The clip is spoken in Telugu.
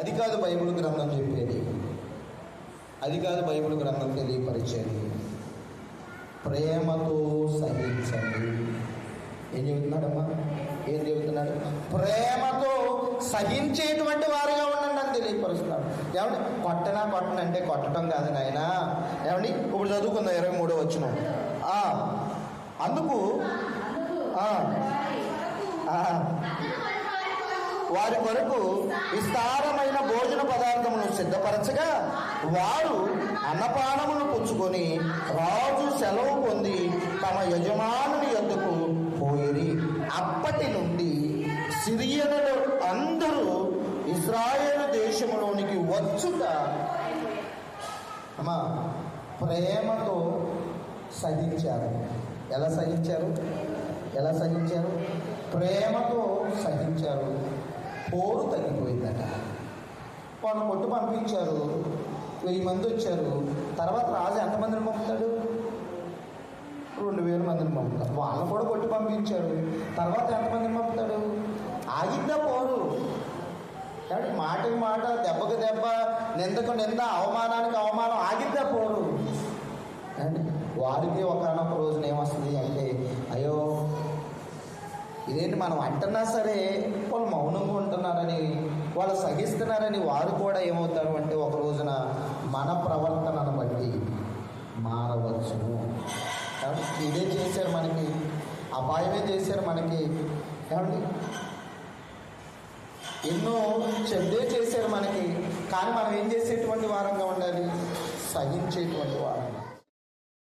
అది కాదు బైబిల్ గ్రంథం చెప్పేది. అది కాదు బైబిల్ గ్రంథం తెలియపరిచేది. ప్రేమతో సహించండి. ఏం చెబుతున్నాడమ్మా? ఏం చెబుతున్నాడు? ప్రేమతో సహించేటువంటి వారిగా ఉండండి అని తెలియపరుస్తున్నాడు. ఏమండి? కొట్టనా కొట్టను అంటే కొట్టడం కాదు నాయన. ఏమండి? ఇప్పుడు చదువుకుందాం ఇరవై మూడో వచ్చిన అందుకు వారి కొరకు విస్తారమైన భోజన పదార్థమును సిద్ధపరచగా వారు అన్నపానములు పుచ్చుకొని రాజు సెలవు పొంది తమ యజమానుని యొద్దకు పోయిరి. అప్పటి నుండి సిరియనులు అందరూ ఇస్రాయేల్ దేశంలోనికి వచ్చుట అమ్మా ప్రేమతో సహించారు. ఎలా సహించారు? ఎలా సహించారు? ప్రేమతో సహించారు. పోరు తగ్గిపోయిందట. వాళ్ళు కొట్టు పంపించారు. వెయ్యి మంది వచ్చారు. తర్వాత రాజు ఎంతమందిని పంపుతాడు? రెండు వేల మందిని పంపుతాడు వాళ్ళని కూడా కొట్టి పంపించాడు తర్వాత ఎంతమందిని పంపుతాడు? ఆగిద్దా పోరు? కాబట్టి మాటకి మాట దెబ్బకి దెబ్బ నిందకు నింద అవమానానికి అవమానం ఆగిద్దా పోరు? అండి వారికి ఒకనొక రోజున ఏమొస్తుంది అంటే అయ్యో ఇదేంటి మనం అంటున్నా సరే వాళ్ళు సహిస్తున్నారని వారు కూడా ఏమవుతారు అంటే ఒక రోజున మన ప్రవర్తనను బట్టి మారవచ్చు కాబట్టి ఇదే చేశారు మనకి. అపాయమే చేశారు మనకి. ఏమండి? ఎన్నో చెడ్డే చేశారు మనకి. కానీ మనం ఏం చేసేటువంటి వారంగా ఉండాలి? సహించేటువంటి వారం